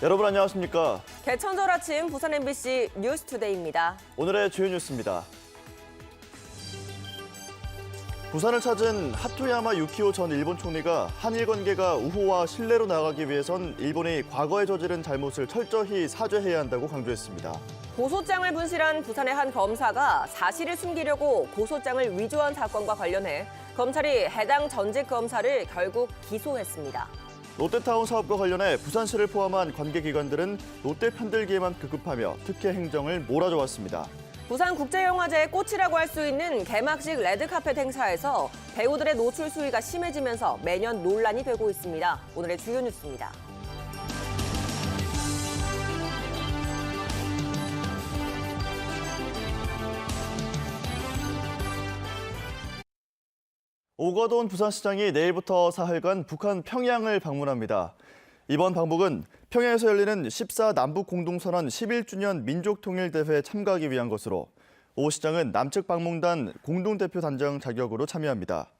여러분 안녕하십니까? 개천절 아침 부산 MBC 뉴스투데이입니다. 오늘의 주요 뉴스입니다. 부산을 찾은 하토야마 유키오 전 일본 총리가 한일 관계가 우호와 신뢰로 나아가기 위해선 일본이 과거에 저지른 잘못을 철저히 사죄해야 한다고 강조했습니다. 고소장을 분실한 부산의 한 검사가 사실을 숨기려고 고소장을 위조한 사건과 관련해 검찰이 해당 전직 검사를 결국 기소했습니다. 롯데타운 사업과 관련해 부산시를 포함한 관계기관들은 롯데 편들기에만 급급하며 특혜 행정을 몰아줘 왔습니다. 부산국제영화제의 꽃이라고 할 수 있는 개막식 레드카펫 행사에서 배우들의 노출 수위가 심해지면서 매년 논란이 되고 있습니다. 오늘의 주요 뉴스입니다. 오거돈 부산시장이 내일부터 사흘간 북한 평양을 방문합니다. 이번 방북은 평양에서 열리는 14 남북 공동선언 11주년 민족통일대회에 참가하기 위한 것으로 오 시장은 남측 방문단 공동대표 단장 자격으로 참여합니다.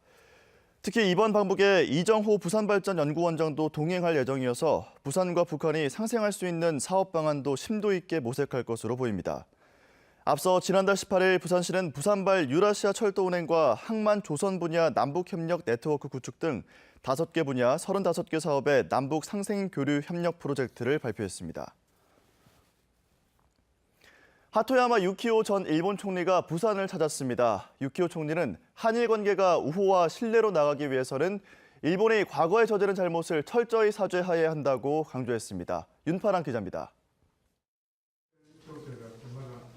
특히 이번 방북에 이정호 부산발전연구원장도 동행할 예정이어서 부산과 북한이 상생할 수 있는 사업 방안도 심도 있게 모색할 것으로 보입니다. 앞서 지난달 18일 부산시는 부산발 유라시아 철도운행과 항만 조선 분야 남북협력 네트워크 구축 등 5개 분야 35개 사업의 남북 상생 교류 협력 프로젝트를 발표했습니다. 하토야마 유키오 전 일본 총리가 부산을 찾았습니다. 유키오 총리는 한일 관계가 우호와 신뢰로 나가기 위해서는 일본이 과거에 저지른 잘못을 철저히 사죄해야 한다고 강조했습니다. 윤파랑 기자입니다.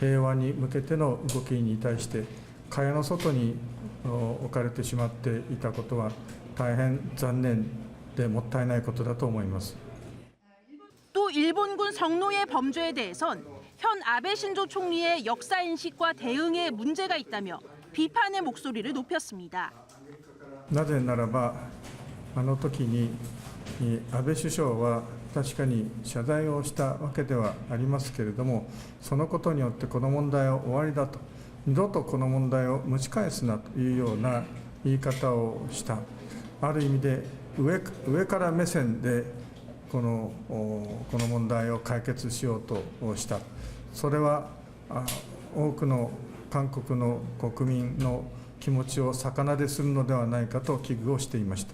平和に向けての動きに対して、蚊帳の外にお置かれてしまっていたことは、大変残念でもったいないことだと思います。 또 일본군 성노예 범죄에 대해선 현 아베 신조 총리의 역사 인식과 대응에 문제가 있다며 비판의 목소리를 높였습니다. なぜならば、あの時にえー安倍首相は 確かに謝罪をしたわけではありますけれども、そのことによってこの問題は終わりだと、二度とこの問題を蒸し返すなというような言い方をした、ある意味で上上から目線でこのこの問題を解決しようとした、それは多くの韓国の国民の気持ちを逆なでするのではないかと危惧をしていました。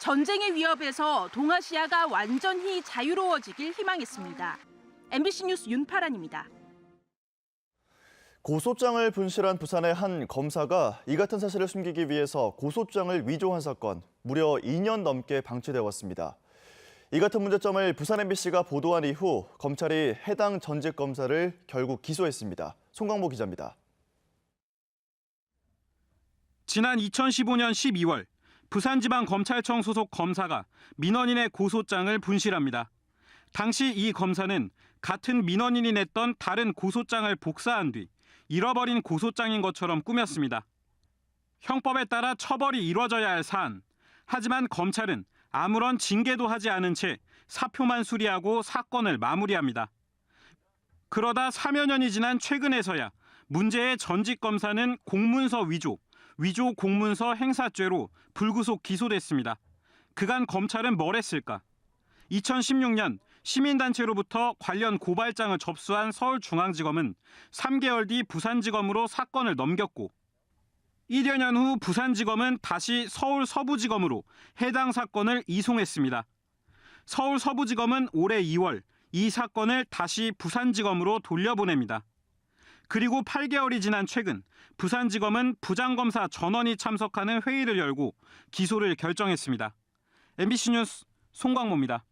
전쟁의 위협에서 동아시아가 완전히 자유로워지길 희망했습니다. MBC 뉴스 윤파란입니다. 고소장을 분실한 부산의 한 검사가 이 같은 사실을 숨기기 위해서 고소장을 위조한 사건 무려 2년 넘게 방치되어 왔습니다. 이 같은 문제점을 부산 MBC가 보도한 이후 검찰이 해당 전직 검사를 결국 기소했습니다. 송광모 기자입니다. 지난 2015년 12월 부산지방검찰청 소속 검사가 민원인의 고소장을 분실합니다. 당시 이 검사는 같은 민원인이 냈던 다른 고소장을 복사한 뒤 잃어버린 고소장인 것처럼 꾸몄습니다. 형법에 따라 처벌이 이뤄져야 할 사안. 하지만 검찰은 아무런 징계도 하지 않은 채 사표만 수리하고 사건을 마무리합니다. 그러다 3여 년이 지난 최근에서야 문제의 전직 검사는 공문서 위조, 위조 공문서 행사죄로 불구속 기소됐습니다. 그간 검찰은 뭘 했을까? 2016년 시민단체로부터 관련 고발장을 접수한 서울중앙지검은 3개월 뒤 부산지검으로 사건을 넘겼고 1여 년 후 부산지검은 다시 서울 서부지검으로 해당 사건을 이송했습니다. 서울 서부지검은 올해 2월 이 사건을 다시 부산지검으로 돌려보냅니다. 그리고 8개월이 지난 최근 부산지검은 부장검사 전원이 참석하는 회의를 열고 기소를 결정했습니다. MBC 뉴스 송광모입니다.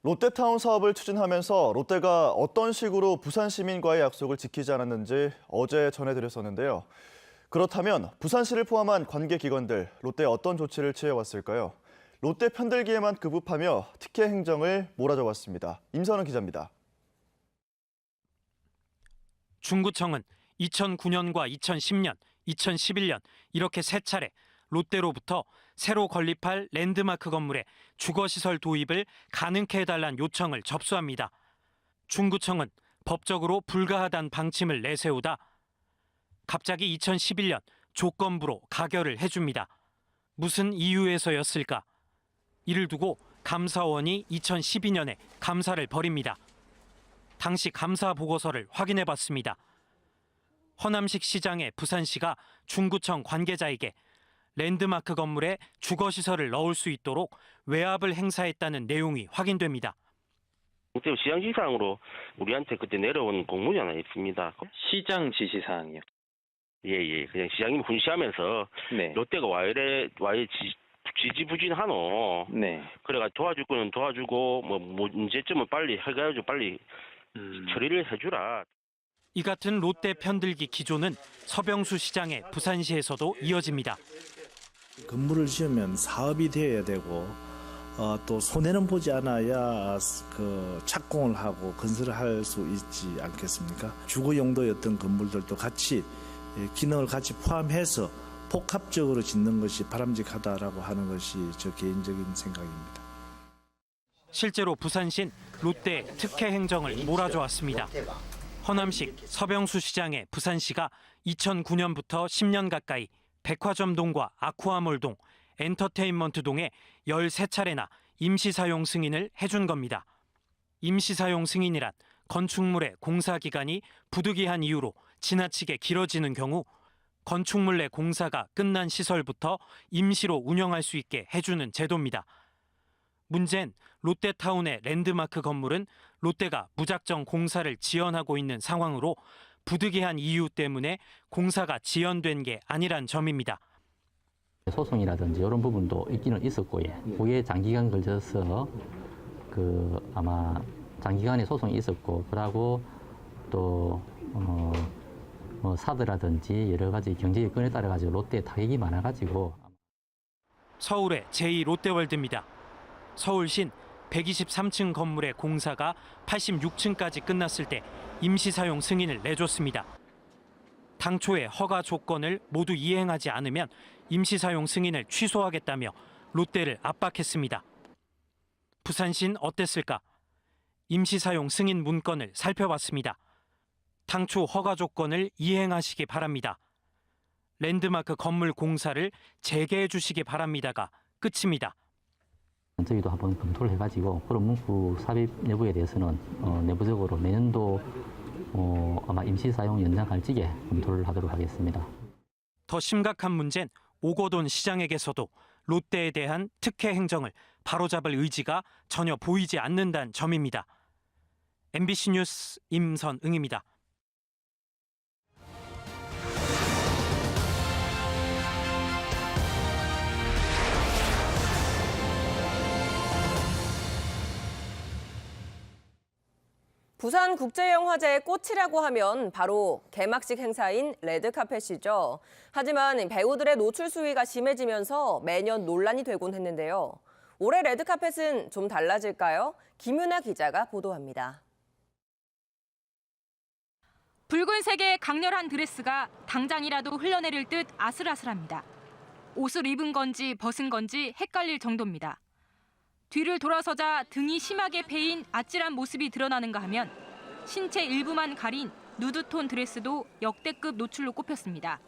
롯데타운 사업을 추진하면서 롯데가 어떤 식으로 부산 시민과의 약속을 지키지 않았는지 어제 전해드렸었는데요. 그렇다면 부산시를 포함한 관계 기관들 롯데에 어떤 조치를 취해왔을까요? 롯데 편들기에만 급급하며 특혜 행정을 몰아줘 왔습니다. 임선은 기자입니다. 중구청은 2009년과 2010년, 2011년 이렇게 세 차례 롯데로부터 새로 건립할 랜드마크 건물에 주거시설 도입을 가능케 해달란 요청을 접수합니다. 중구청은 법적으로 불가하단 방침을 내세우다 갑자기 2011년 조건부로 가결을 해줍니다. 무슨 이유에서였을까? 이를 두고 감사원이 2012년에 감사를 벌입니다. 당시 감사 보고서를 확인해 봤습니다. 허남식 시장의 부산시가 중구청 관계자에게 랜드마크 건물에 주거시설을 넣을 수 있도록 외압을 행사했다는 내용이 확인됩니다. 그때 시장 지시사항으로 우리한테 그때 내려온 공문이 하나 있습니다. 시장 지시 사항이요. 예, 예. 그냥 시장님 훈시하면서 네. 롯데가 와이래, 와이 지, 지지부진하노. 네. 그래가 도와줄 거는 도와주고, 뭐, 뭐 문제점은 빨리 해가지고 빨리 음. 처리를 해주라. 이 같은 롯데 편들기 기조는 서병수 시장의 부산시에서도 이어집니다. 건물을 지으면 사업이 되어야 되고 어, 또 손해는 보지 않아야 그 착공을 하고 건설을 할수 있지 않겠습니까? 주거 용도였던 건물들도 같이 예, 기능을 같이 포함해서 복합적으로 짓는 것이 바람직하다라고 하는 것이 저 개인적인 생각입니다. 실제로 부산시는 롯데 특혜 행정을 몰아줘왔습니다. 허남식, 서병수 시장의 부산시가 2009년부터 10년 가까이 백화점동과 아쿠아몰동, 엔터테인먼트동에 13차례나 임시사용 승인을 해준 겁니다. 임시사용 승인이란 건축물의 공사 기간이 부득이한 이유로 지나치게 길어지는 경우 건축물 내 공사가 끝난 시설부터 임시로 운영할 수 있게 해주는 제도입니다. 문제는 롯데타운의 랜드마크 건물은 롯데가 무작정 공사를 지연하고 있는 상황으로 부득이한 이유 때문에 공사가 지연된 게 아니란 점입니다. 소송이라든지 이런 부분도 있기는 있었고, 예. 그게 장기간 걸려서 그 아마 장기간의 소송이 있었고, 그러고 또 어, 뭐 사드라든지 여러 가지 경제 여건에 따라 가지고 롯데 타격이 많아 가지고 서울의 제2 롯데월드입니다. 서울신 123층 건물의 공사가 86층까지 끝났을 때 임시 사용 승인을 내줬습니다. 당초의 허가 조건을 모두 이행하지 않으면 임시 사용 승인을 취소하겠다며 롯데를 압박했습니다. 부산신 어땠을까? 임시 사용 승인 문건을 살펴봤습니다. 당초 허가 조건을 이행하시기 바랍니다. 랜드마크 건물 공사를 재개해 주시기 바랍니다가 끝입니다. 저희도 한번 검토를 해가지고 그런 문구 삽입 여부에 대해서는 어, 내부적으로 내년도 어, 아마 임시 사용 연장할 적에 검토를 하도록 하겠습니다. 더 심각한 문제는 오거돈 시장에게서도 롯데에 대한 특혜 행정을 바로잡을 의지가 전혀 보이지 않는다는 점입니다. MBC 뉴스 임선응입니다. 부산국제영화제의 꽃이라고 하면 바로 개막식 행사인 레드카펫이죠. 하지만 배우들의 노출 수위가 심해지면서 매년 논란이 되곤 했는데요. 올해 레드카펫은 좀 달라질까요? 김윤아 기자가 보도합니다. 붉은색의 강렬한 드레스가 당장이라도 흘러내릴 듯 아슬아슬합니다. 옷을 입은 건지 벗은 건지 헷갈릴 정도입니다. 뒤를 돌아서자 등이 심하게 패인 아찔한 모습이 드러나는가 하면 신체 일부만 가린 누드톤 드레스도 역대급 노출로 꼽혔습니다.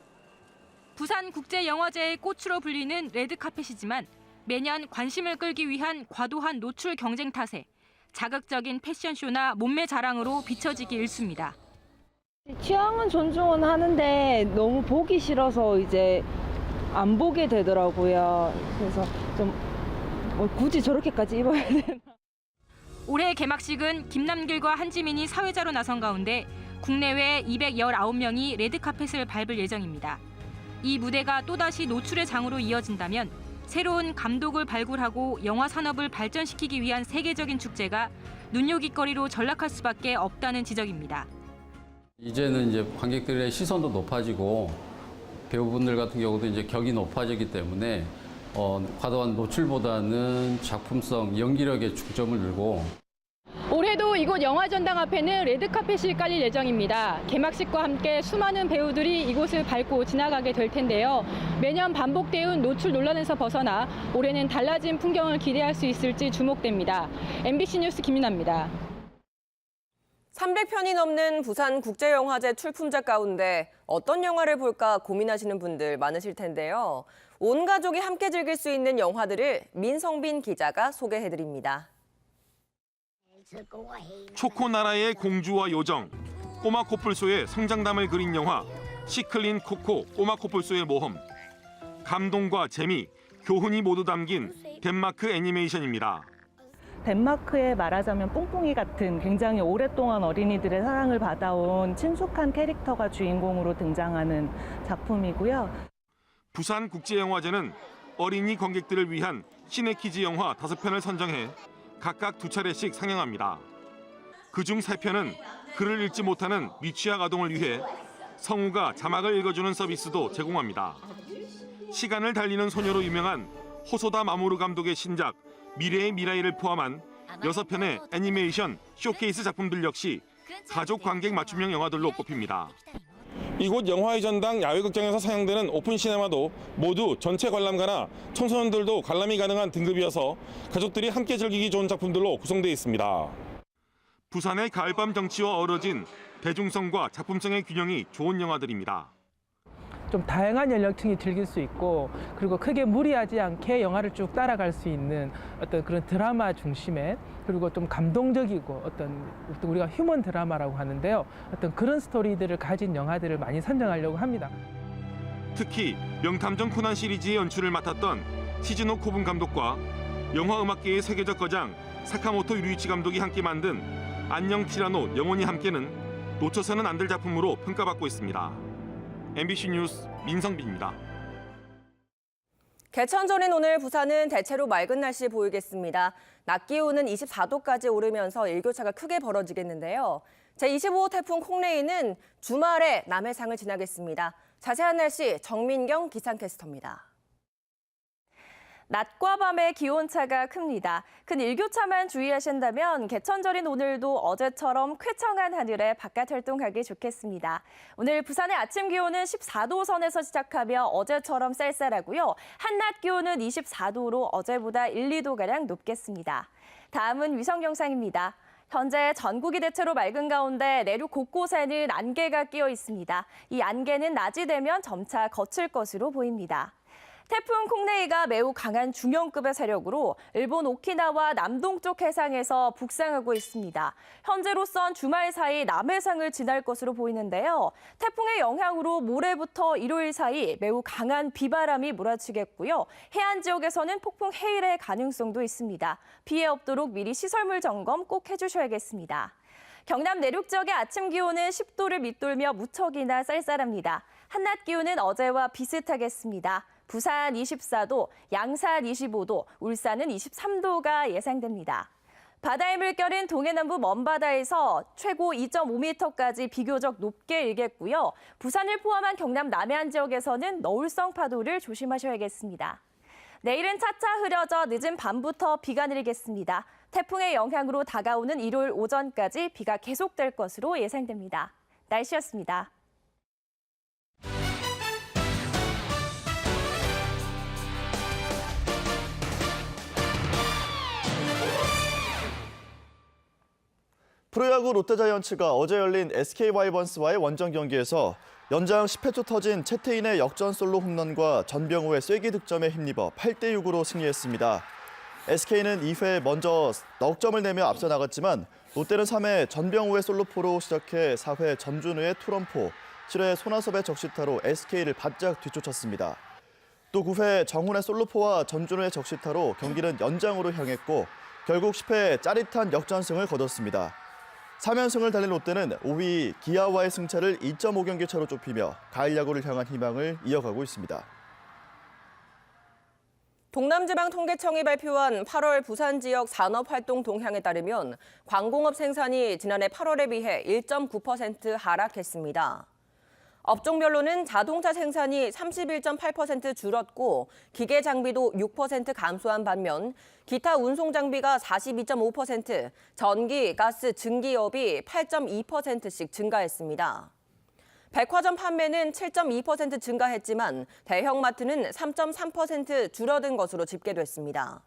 부산 국제영화제의 꽃으로 불리는 레드카펫이지만 매년 관심을 끌기 위한 과도한 노출 경쟁 탓에 자극적인 패션쇼나 몸매 자랑으로 비춰지기 일쑤입니다. 취향은 존중은 하는데 너무 보기 싫어서 이제 안 보게 되더라고요. 그래서 좀 뭐 굳이 저렇게까지 입어야 되나. 올해 개막식은 김남길과 한지민이 사회자로 나선 가운데 국내외 219명이 레드카펫을 밟을 예정입니다. 이 무대가 또다시 노출의 장으로 이어진다면 새로운 감독을 발굴하고 영화 산업을 발전시키기 위한 세계적인 축제가 눈요깃거리로 전락할 수밖에 없다는 지적입니다. 이제는 이제 관객들의 시선도 높아지고 배우분들 같은 경우도 이제 격이 높아지기 때문에 어, 과도한 노출보다는 작품성, 연기력에 중점을 두고 올해도 이곳 영화 전당 앞에는 레드카펫이 깔릴 예정입니다. 개막식과 함께 수많은 배우들이 이곳을 밟고 지나가게 될 텐데요. 매년 반복되는 노출 논란에서 벗어나 올해는 달라진 풍경을 기대할 수 있을지 주목됩니다. MBC 뉴스 김민아입니다. 300편이 넘는 부산 국제영화제 출품작 가운데 어떤 영화를 볼까 고민하시는 분들 많으실 텐데요. 온 가족이 함께 즐길 수 있는 영화들을 민성빈 기자가 소개해드립니다. 초코나라의 공주와 요정, 꼬마 코뿔소의 성장담을 그린 영화 시클린 코코 꼬마 코뿔소의 모험. 감동과 재미, 교훈이 모두 담긴 덴마크 애니메이션입니다. 덴마크에 말하자면 뽕뽕이 같은 굉장히 오랫동안 어린이들의 사랑을 받아온 친숙한 캐릭터가 주인공으로 등장하는 작품이고요. 부산 국제영화제는 어린이 관객들을 위한 시네키즈 영화 다섯 편을 선정해 각각 두 차례씩 상영합니다. 그중 세 편은 글을 읽지 못하는 미취학 아동을 위해 성우가 자막을 읽어주는 서비스도 제공합니다. 시간을 달리는 소녀로 유명한 호소다 마모루 감독의 신작 미래의 미라이를 포함한 여섯 편의 애니메이션 쇼케이스 작품들 역시 가족 관객 맞춤형 영화들로 꼽힙니다. 이곳 영화의 전당 야외극장에서 상영되는 오픈 시네마도 모두 전체 관람가나 청소년들도 관람이 가능한 등급이어서 가족들이 함께 즐기기 좋은 작품들로 구성되어 있습니다. 부산의 가을밤 정치와 어우러진 대중성과 작품성의 균형이 좋은 영화들입니다. 좀 다양한 연령층이 즐길 수 있고 그리고 크게 무리하지 않게 영화를 쭉 따라갈 수 있는 어떤 그런 드라마 중심의 그리고 좀 감동적이고 어떤 우리가 휴먼 드라마라고 하는데요. 어떤 그런 스토리들을 가진 영화들을 많이 선정하려고 합니다. 특히 명탐정 코난 시리즈의 연출을 맡았던 시즈노 코분 감독과 영화 음악계의 세계적 거장 사카모토 유리치 감독이 함께 만든 안녕 티라노 영원히 함께는 놓쳐서는 안 될 작품으로 평가받고 있습니다. MBC 뉴스 민성빈입니다. 개천절인 오늘 부산은 대체로 맑은 날씨 보이겠습니다. 낮 기온은 24도까지 오르면서 일교차가 크게 벌어지겠는데요. 제25호 태풍 콩레이는 주말에 남해상을 지나겠습니다. 자세한 날씨 정민경 기상캐스터입니다. 낮과 밤의 기온차가 큽니다. 큰 일교차만 주의하신다면 개천절인 오늘도 어제처럼 쾌청한 하늘에 바깥 활동하기 좋겠습니다. 오늘 부산의 아침 기온은 14도 선에서 시작하며 어제처럼 쌀쌀하고요. 한낮 기온은 24도로 어제보다 1, 2도가량 높겠습니다. 다음은 위성 영상입니다. 현재 전국이 대체로 맑은 가운데 내륙 곳곳에는 안개가 끼어 있습니다. 이 안개는 낮이 되면 점차 거칠 것으로 보입니다. 태풍 콩레이가 매우 강한 중형급의 세력으로 일본 오키나와 남동쪽 해상에서 북상하고 있습니다. 현재로선 주말 사이 남해상을 지날 것으로 보이는데요. 태풍의 영향으로 모레부터 일요일 사이 매우 강한 비바람이 몰아치겠고요. 해안 지역에서는 폭풍 해일의 가능성도 있습니다. 피해 없도록 미리 시설물 점검 꼭 해주셔야겠습니다. 경남 내륙 지역의 아침 기온은 10도를 밑돌며 무척이나 쌀쌀합니다. 한낮 기온은 어제와 비슷하겠습니다. 부산 24도, 양산 25도, 울산은 23도가 예상됩니다. 바다의 물결은 동해남부 먼바다에서 최고 2.5m까지 비교적 높게 일겠고요. 부산을 포함한 경남 남해안 지역에서는 너울성 파도를 조심하셔야겠습니다. 내일은 차차 흐려져 늦은 밤부터 비가 내리겠습니다. 태풍의 영향으로 다가오는 일요일 오전까지 비가 계속될 것으로 예상됩니다. 날씨였습니다. 프로야구 롯데자이언츠가 어제 열린 SK 와이번스와의 원정 경기에서 연장 10회 초 터진 채태인의 역전 솔로 홈런과 전병우의 쐐기 득점에 힘입어 8대 6으로 승리했습니다. SK는 2회 먼저 넉 점을 내며 앞서 나갔지만 롯데는 3회 전병우의 솔로포로 시작해 4회 전준우의 투런포, 7회 손아섭의 적시타로 SK를 바짝 뒤쫓았습니다. 또 9회 정훈의 솔로포와 전준우의 적시타로 경기는 연장으로 향했고 결국 10회 짜릿한 역전승을 거뒀습니다. 3연승을 달린 롯데는 5위 기아와의 승차를 2.5경기 차로 좁히며 가을 야구를 향한 희망을 이어가고 있습니다. 동남지방통계청이 발표한 8월 부산 지역 산업활동 동향에 따르면 광공업 생산이 지난해 8월에 비해 1.9% 하락했습니다. 업종별로는 자동차 생산이 31.8% 줄었고 기계 장비도 6% 감소한 반면 기타 운송 장비가 42.5%, 전기, 가스, 증기업이 8.2%씩 증가했습니다. 백화점 판매는 7.2% 증가했지만 대형마트는 3.3% 줄어든 것으로 집계됐습니다.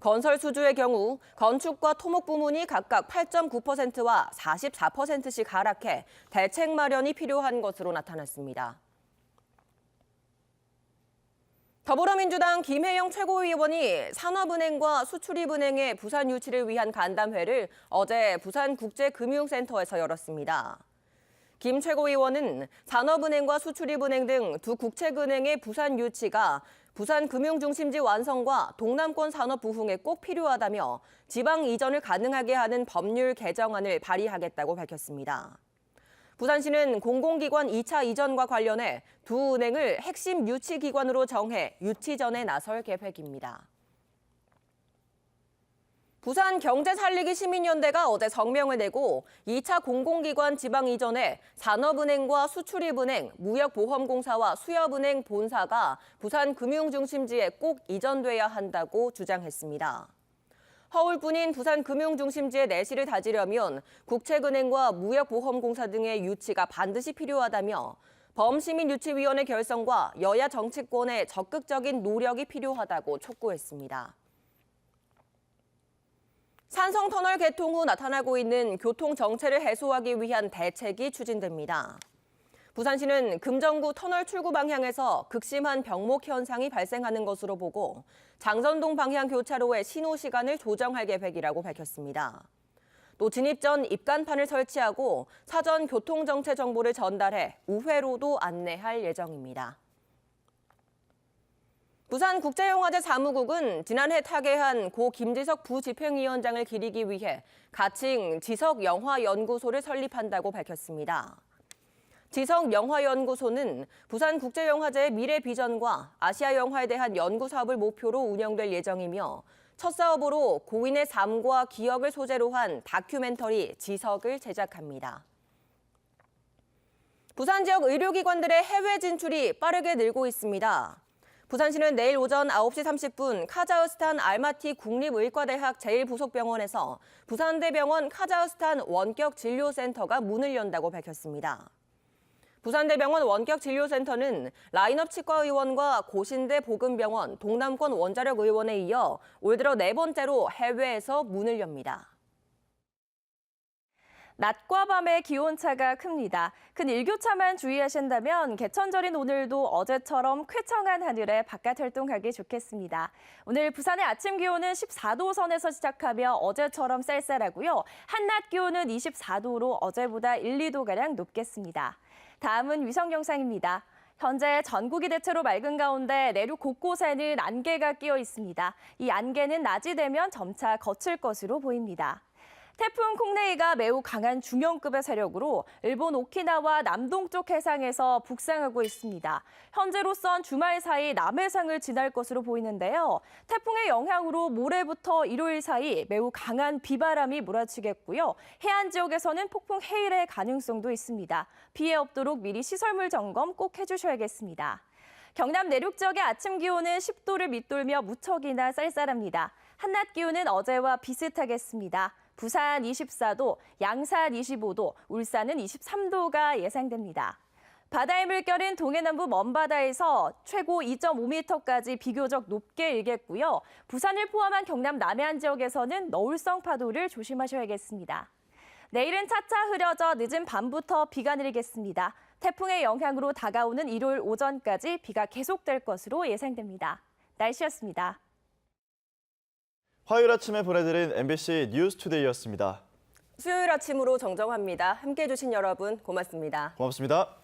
건설 수주의 경우 건축과 토목 부문이 각각 8.9%와 44%씩 하락해 대책 마련이 필요한 것으로 나타났습니다. 더불어민주당 김혜영 최고위원이 산업은행과 수출입은행의 부산 유치를 위한 간담회를 어제 부산국제금융센터에서 열었습니다. 김 최고위원은 산업은행과 수출입은행 등 두 국책은행의 부산 유치가 부산 금융중심지 완성과 동남권 산업 부흥에 꼭 필요하다며 지방 이전을 가능하게 하는 법률 개정안을 발의하겠다고 밝혔습니다. 부산시는 공공기관 2차 이전과 관련해 두 은행을 핵심 유치 기관으로 정해 유치 전에 나설 계획입니다. 부산 경제 살리기 시민연대가 어제 성명을 내고 2차 공공기관 지방 이전에 산업은행과 수출입은행, 무역보험공사와 수협은행 본사가 부산 금융중심지에 꼭 이전돼야 한다고 주장했습니다. 허울뿐인 부산 금융중심지의 내실을 다지려면 국책은행과 무역보험공사 등의 유치가 반드시 필요하다며 범시민유치위원회 결성과 여야 정치권의 적극적인 노력이 필요하다고 촉구했습니다. 산성 터널 개통 후 나타나고 있는 교통 정체를 해소하기 위한 대책이 추진됩니다. 부산시는 금정구 터널 출구 방향에서 극심한 병목 현상이 발생하는 것으로 보고 장전동 방향 교차로의 신호 시간을 조정할 계획이라고 밝혔습니다. 또 진입 전 입간판을 설치하고 사전 교통 정체 정보를 전달해 우회로도 안내할 예정입니다. 부산국제영화제 사무국은 지난해 타계한 고 김지석 부집행위원장을 기리기 위해 가칭 지석영화연구소를 설립한다고 밝혔습니다. 지석영화연구소는 부산국제영화제의 미래 비전과 아시아 영화에 대한 연구 사업을 목표로 운영될 예정이며 첫 사업으로 고인의 삶과 기억을 소재로 한 다큐멘터리 지석을 제작합니다. 부산 지역 의료기관들의 해외 진출이 빠르게 늘고 있습니다. 부산시는 내일 오전 9시 30분 카자흐스탄 알마티 국립의과대학 제1부속병원에서 부산대병원 카자흐스탄 원격진료센터가 문을 연다고 밝혔습니다. 부산대병원 원격진료센터는 라인업 치과의원과 고신대 보건병원, 동남권 원자력 의원에 이어 올 들어 네 번째로 해외에서 문을 엽니다. 낮과 밤의 기온차가 큽니다. 큰 일교차만 주의하신다면 개천절인 오늘도 어제처럼 쾌청한 하늘에 바깥 활동하기 좋겠습니다. 오늘 부산의 아침 기온은 14도 선에서 시작하며 어제처럼 쌀쌀하고요. 한낮 기온은 24도로 어제보다 1, 2도가량 높겠습니다. 다음은 위성 영상입니다. 현재 전국이 대체로 맑은 가운데 내륙 곳곳에는 안개가 끼어 있습니다. 이 안개는 낮이 되면 점차 거칠 것으로 보입니다. 태풍 콩네이가 매우 강한 중형급의 세력으로 일본 오키나와 남동쪽 해상에서 북상하고 있습니다. 현재로선 주말 사이 남해상을 지날 것으로 보이는데요. 태풍의 영향으로 모레부터 일요일 사이 매우 강한 비바람이 몰아치겠고요. 해안 지역에서는 폭풍 해일의 가능성도 있습니다. 피해 없도록 미리 시설물 점검 꼭 해주셔야겠습니다. 경남 내륙 지역의 아침 기온은 10도를 밑돌며 무척이나 쌀쌀합니다. 한낮 기온은 어제와 비슷하겠습니다. 부산 24도, 양산 25도, 울산은 23도가 예상됩니다. 바다의 물결은 동해남부 먼바다에서 최고 2.5m까지 비교적 높게 일겠고요. 부산을 포함한 경남 남해안 지역에서는 너울성 파도를 조심하셔야겠습니다. 내일은 차차 흐려져 늦은 밤부터 비가 내리겠습니다. 태풍의 영향으로 다가오는 일요일 오전까지 비가 계속될 것으로 예상됩니다. 날씨였습니다. 화요일 아침에 보내드린 MBC 뉴스 투데이였습니다. 수요일 아침으로 정정합니다. 함께해 주신 여러분 고맙습니다. 고맙습니다.